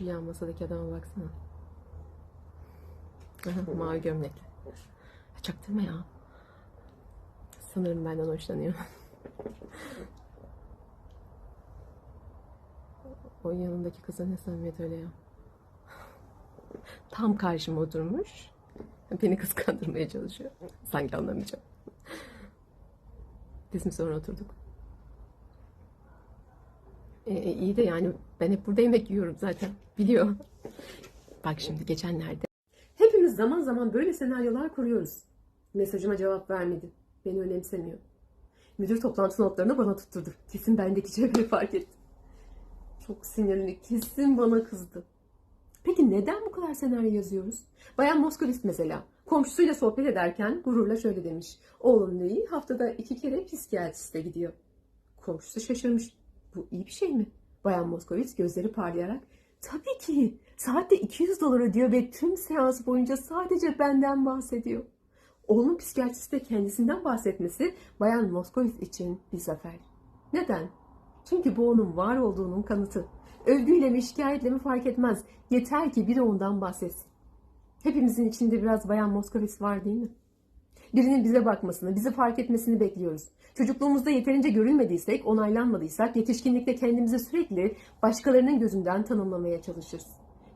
Şu yan masadaki adama baksana. Aha, mavi gömlekli. Ya Çaktırma ya. Sanırım benden hoşlanıyor. o yanındaki kıza ne samimiyet öyle ya. Tam karşıma oturmuş. Beni kıskandırmaya çalışıyor. Sanki anlamayacağım. Biz mi sonra oturduk? E, iyi de yani ben hep burada yemek yiyorum zaten. Biliyor. Bak şimdi geçenlerde. Hepimiz zaman zaman böyle senaryolar kuruyoruz. Mesajıma cevap vermedi. Beni önemsemiyor. Müdür toplantı notlarını bana tutturdu. Kesin bendeki cevheri fark etti. Çok sinirli. Kesin bana kızdı. Peki neden bu kadar senaryo yazıyoruz? Bayan Moskowitz mesela. Komşusuyla sohbet ederken gururla şöyle demiş. Oğlum Louis haftada iki kere psikiyatriste gidiyor. Komşusu şaşırmış. Bu iyi bir şey mi? Bayan Moskowitz gözleri parlayarak tabii ki saatte 200 dolar ödüyor ve tüm seans boyunca sadece benden bahsediyor. Oğlunun psikiyatriste kendisinden bahsetmesi Bayan Moskowitz için bir zafer. Neden? Çünkü bu onun var olduğunun kanıtı. Övgüyle mi şikayetle mi fark etmez. Yeter ki biri ondan bahsetsin. Hepimizin içinde biraz Bayan Moskowitz var değil mi? Birinin bize bakmasını, bizi fark etmesini bekliyoruz. Çocukluğumuzda yeterince görülmediysek, onaylanmadıysak yetişkinlikte kendimizi sürekli başkalarının gözünden tanımlamaya çalışırız.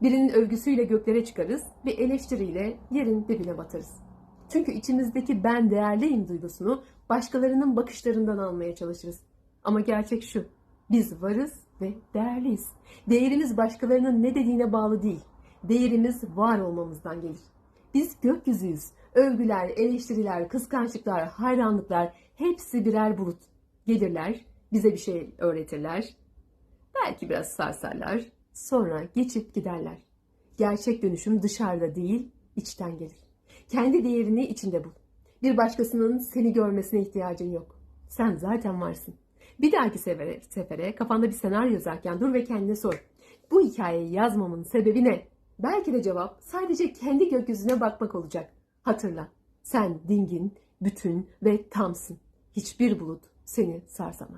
Birinin övgüsüyle göklere çıkarız, bir eleştiriyle yerin dibine batarız. Çünkü içimizdeki ben değerliyim duygusunu başkalarının bakışlarından almaya çalışırız. Ama gerçek şu, biz varız ve değerliyiz. Değerimiz başkalarının ne dediğine bağlı değil. Değerimiz var olmamızdan gelir. Biz gökyüzüyüz. Övgüler, eleştiriler, kıskançlıklar, hayranlıklar hepsi birer bulut. Gelirler, bize bir şey öğretirler. Belki biraz sarsarlar. Sonra geçip giderler. Gerçek dönüşüm dışarıda değil, içten gelir. Kendi değerini içinde bul. Bir başkasının seni görmesine ihtiyacın yok. Sen zaten varsın. Bir dahaki sefere, sefere kafanda bir senaryo yazarken dur ve kendine sor. Bu hikayeyi yazmamın sebebi ne? Belki de cevap sadece kendi gökyüzüne bakmak olacak. Hatırla, sen dingin, bütün ve tamsın. Hiçbir bulut seni sarsamaz.